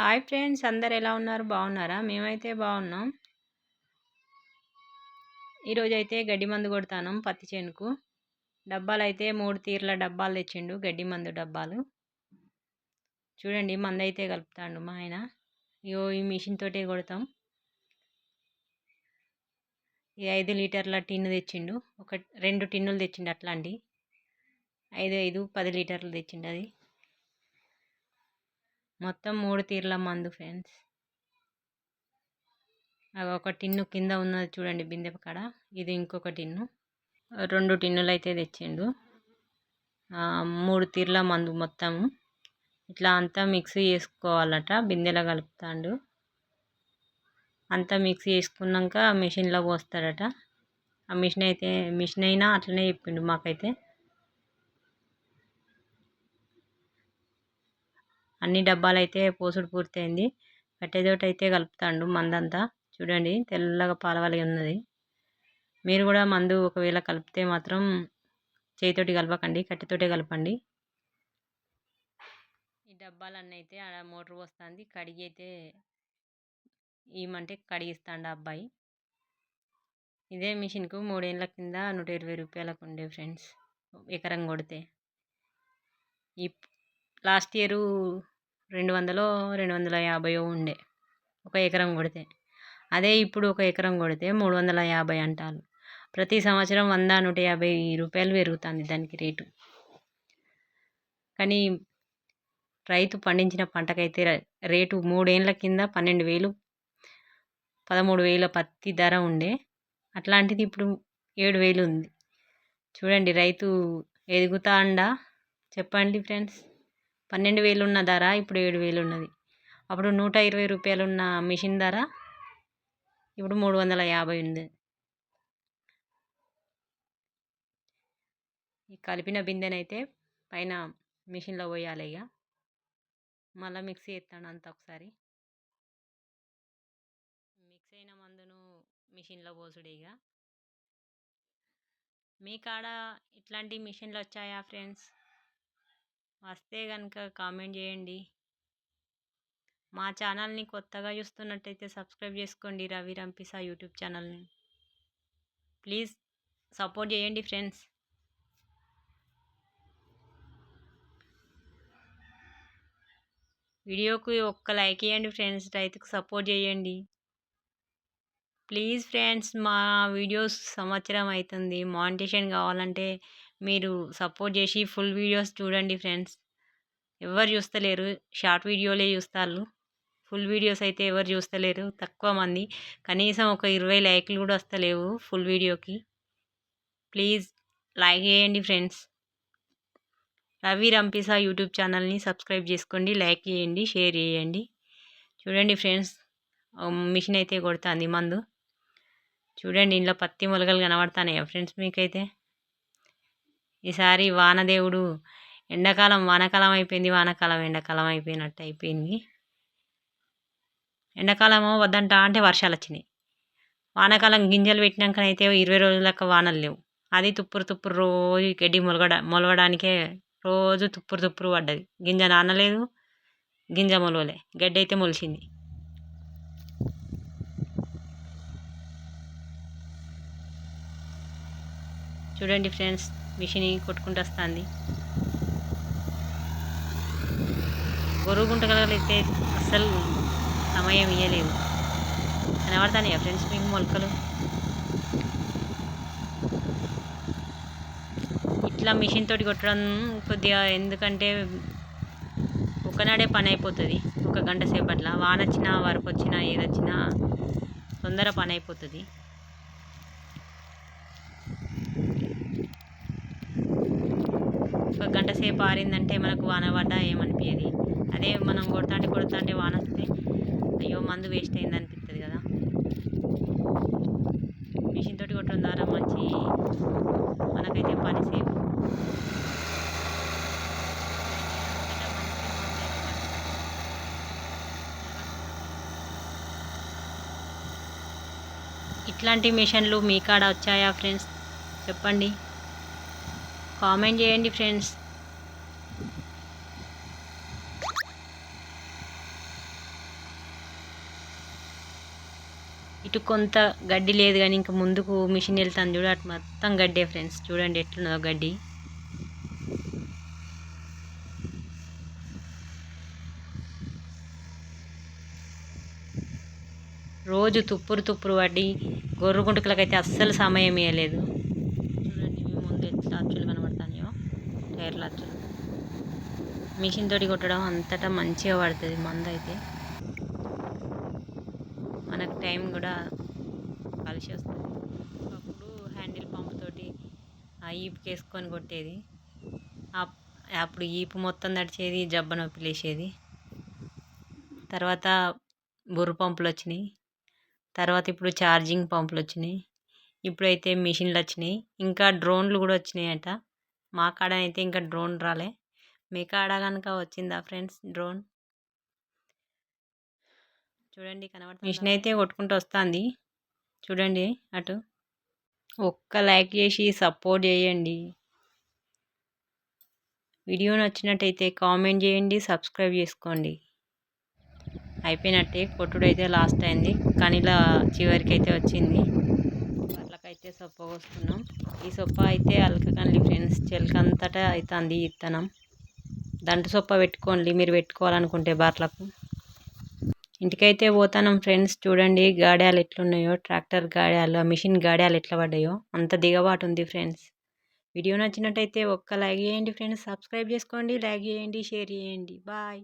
Hi friends అందరు ఎలా ఉన్నారు? బాగున్నారా? మేమైతే బాగున్నాం. ఈరోజు అయితే గడ్డి మందు కొడతాను పత్తి చేనుకు. డబ్బాలు అయితే మూడు తీర్ల డబ్బాలు తెచ్చిండు గడ్డి మందు డబ్బాలు. చూడండి మందు అయితే కలుపుతాడు మా ఆయన. ఇగో ఈ మిషన్ తోటే కొడతాం. ఈ ఐదు లీటర్ల టిన్ను తెచ్చిండు. ఒక రెండు టిన్నులు తెచ్చిండు అట్లాంటి. ఐదు ఐదు పది లీటర్లు తెచ్చిండు అది. మొత్తం మూడు తీర్ల మందు ఫ్రెండ్స్. అవి ఒక టిన్ను కింద ఉన్నది చూడండి బిందె కాడ. ఇది ఇంకొక టిన్ను. రెండు టిన్నులు అయితే తెచ్చిండు మూడు తీర్ల మందు మొత్తం. ఇట్లా అంతా మిక్స్ చేసుకోవాలట బిందెలో కలుపుతాడు. అంతా మిక్స్ చేసుకున్నాక మిషన్లో పోస్తాడట ఆ మిషన్ అయితే మిషన్ అయినా అట్లనే చెప్పిండు మాకైతే. అన్ని డబ్బాలు అయితే పోసుడు పూర్తయింది. కట్టెతోటి అయితే కలుపుతాండు మందంతా. చూడండి తెల్లగా పాలవలిగి ఉన్నది. మీరు కూడా మందు ఒకవేళ కలిపితే మాత్రం చేతితోటి కలపకండి కట్టెతోటే కలపండి. ఈ డబ్బాలన్నీ అయితే ఆడ మోటార్ వస్తుంది కడిగి అయితే ఏమంటే కడిగిస్తాడు అబ్బాయి. ఇదే మిషన్కు మూడేళ్ళ కింద నూట ఇరవై రూపాయలకు ఉండే ఫ్రెండ్స్. ఎకరం కొడితే. ఈ లాస్ట్ ఇయర్ రెండు వందలో రెండు వందల యాభై ఉండే. ఒక ఎకరం కొడితే. అదే ఇప్పుడు ఒక ఎకరం కొడితే మూడు వందల యాభై అంటారు. ప్రతి సంవత్సరం వంద నూట యాభై రూపాయలు పెరుగుతుంది దానికి రేటు. కానీ రైతు పండించిన పంటకైతే రేటు మూడేళ్ళ కింద పన్నెండు వేలు పదమూడు వేల పత్తి ధర ఉండే. అట్లాంటిది ఇప్పుడు ఏడు వేలు ఉంది. చూడండి రైతు ఎదుగుతా అండా చెప్పండి ఫ్రెండ్స్. పన్నెండు వేలు ఉన్న ధర ఇప్పుడు ఏడు వేలు ఉన్నది అప్పుడు నూట ఇరవై రూపాయలు ఉన్న మిషన్ ధర ఇప్పుడు మూడు వందల యాభై ఉంది. ఈ కలిపిన బిందెనైతే పైన మిషన్లో పోయాలి ఇక మళ్ళీ మిక్సీ ఎత్తాను అంత ఒకసారి. మిక్స్ అయిన మందును మిషన్లో పోసుడు ఇక మీ కాడ ఇట్లాంటి మిషన్లు వచ్చాయా ఫ్రెండ్స్? వస్తే కనుక కామెంట్ చేయండి. మా ఛానల్ని కొత్తగా చూస్తున్నట్టయితే సబ్స్క్రైబ్ చేసుకోండి రవి రంపిసా యూట్యూబ్ ఛానల్ని. ప్లీజ్ సపోర్ట్ చేయండి ఫ్రెండ్స్. వీడియోకు ఒక్క లైక్ ఇవ్వండి ఫ్రెండ్స్ రైతుకు సపోర్ట్ చేయండి. ప్లీజ్ ఫ్రెండ్స్ మా వీడియోస్ సంవత్సరం అవుతుంది. మానిటేషన్ కావాలంటే మీరు సపోర్ట్ చేసి ఫుల్ వీడియోస్ చూడండి ఫ్రెండ్స్. ఎవరు చూస్తలేరు. షార్ట్ వీడియోలే చూస్తారు ఫుల్ వీడియోస్ అయితే ఎవరు చూస్తలేరు. తక్కువ మంది. కనీసం ఒక ఇరవై లైక్లు కూడా వస్తలేవు ఫుల్ వీడియోకి. ప్లీజ్ లైక్ చేయండి ఫ్రెండ్స్. రవి రంపిసా యూట్యూబ్ ఛానల్ని సబ్స్క్రైబ్ చేసుకోండి. లైక్ చేయండి. షేర్ చేయండి. చూడండి ఫ్రెండ్స్. మిషన్ అయితే కొడుతుంది మందు. చూడండి ఇంట్లో పత్తి మొలకలు కనబడుతున్నాయా ఫ్రెండ్స్ మీకైతే? ఈసారి వానదేవుడు ఎండాకాలం వానాకాలం అయిపోయింది వానాకాలం ఎండాకాలం అయిపోయినట్టు అయిపోయింది. ఎండాకాలము వద్దంట అంటే వర్షాలు వచ్చినాయి. వానాకాలం గింజలు పెట్టినాకనైతే ఇరవై రోజులకు వానలు లేవు. అది తుప్పురు తుప్పురు రోజు గడ్డి మొలగడ మొలవడానికే రోజు తుప్పురు తుప్పురు పడ్డది. గింజ నానలేదు గింజ మొలవలే. గడ్డి అయితే మొలిచింది. చూడండి ఫ్రెండ్స్ మిషన్ కొట్టుకుంటూ వస్తుంది. గొరువు గుంటగలగలిగితే అస్సలు సమయం ఇవ్వలేదు కనబడతానే ఫ్రెండ్స్ మీకు మొలకలు? ఇట్లా మిషన్ తోటి కొట్టడం కొద్దిగా ఎందుకంటే ఒకనాడే పని అయిపోతుంది ఒక గంట సేపట్ల వాన వచ్చినా వరకు వచ్చినా ఏదొచ్చినా తొందర పని అయిపోతుంది ఒక గంట సేపు ఆరిందంటే మనకు వాన పడ్డా ఏమనిపించేది అదే మనం కొడతాంటే కొడతాంటే వాన వస్తే అయ్యో మందు వేస్ట్ అయింది అనిపిస్తుంది కదా. మిషన్ తోటి కొట్టడం ద్వారా మంచి మనకైతే పని సేపు. ఇట్లాంటి మిషన్లు మీ కాడ వచ్చాయా ఫ్రెండ్స్? చెప్పండి. కామెంట్ చేయండి ఫ్రెండ్స్. ఇటు కొంత గడ్డి లేదు కానీ ఇంకా ముందుకు మిషన్ వెళ్తాను చూడ అటు మొత్తం గడ్డే ఫ్రెండ్స్. చూడండి ఎట్లున్నదో గడ్డి. రోజు తుప్పురు తుప్పురు పడి గొర్రె గుంటుకలకైతే అస్సలు సమయం ఇవ్వలేదు మిషన్ తోటి కొట్టడం అంతటా మంచిగా పడుతుంది మందు అయితే. మనకు టైం కూడా కలిసి వస్తుంది. అప్పుడు హ్యాండిల్ పంప్ తోటి ఆ ఈపుకేసుకొని కొట్టేది. అప్- అప్పుడు ఈపు మొత్తం నడిచేది జబ్బ నొప్పి లేచేది. తర్వాత బుర్ర పంపులు వచ్చినాయి. తర్వాత ఇప్పుడు ఛార్జింగ్ పంపులు వచ్చినాయి. ఇప్పుడైతే మిషన్లు వచ్చినాయి. ఇంకా డ్రోన్లు కూడా వచ్చినాయట. మా కాడ అయితే ఇంకా డ్రోన్ రాలే. మీ కాడ కనుక వచ్చిందా ఫ్రెండ్స్ డ్రోన్? చూడండి కనబడుతుంది? మిషన్ అయితే కొట్టుకుంటూ వస్తుంది. చూడండి అటు. ఒక్క లైక్ చేసి సపోర్ట్ చేయండి. వీడియో నచ్చినట్టయితే కామెంట్ చేయండి సబ్స్క్రైబ్ చేసుకోండి. అయిపోయినట్టే కొట్టుడైతే లాస్ట్ అయింది. కానీ ఇలా చివరికి అయితే వచ్చింది. వాళ్ళకైతే సొప్ప వస్తున్నాం ఈ సొప్ప అయితే అలకకండి ఫ్రెండ్స్. చెలకంతటా అవుతుంది ఇత్తనం. దంట సొప్ప పెట్టుకోండి మీరు పెట్టుకోవాలనుకుంటే బార్లకు. ఇంటికైతే పోతాను ఫ్రెండ్స్ చూడండి గాడ్యాలు ఎట్లున్నాయో ట్రాక్టర్ గాడ్యాలు మిషన్ గాడ్యాలు ఎట్లా పడ్డాయో అంత దిగబాటు ఉంది ఫ్రెండ్స్. వీడియో నచ్చినట్టయితే ఒక్క లైక్ చేయండి ఫ్రెండ్స్ సబ్స్క్రైబ్ చేసుకోండి లైక్ చేయండి షేర్ చేయండి బాయ్.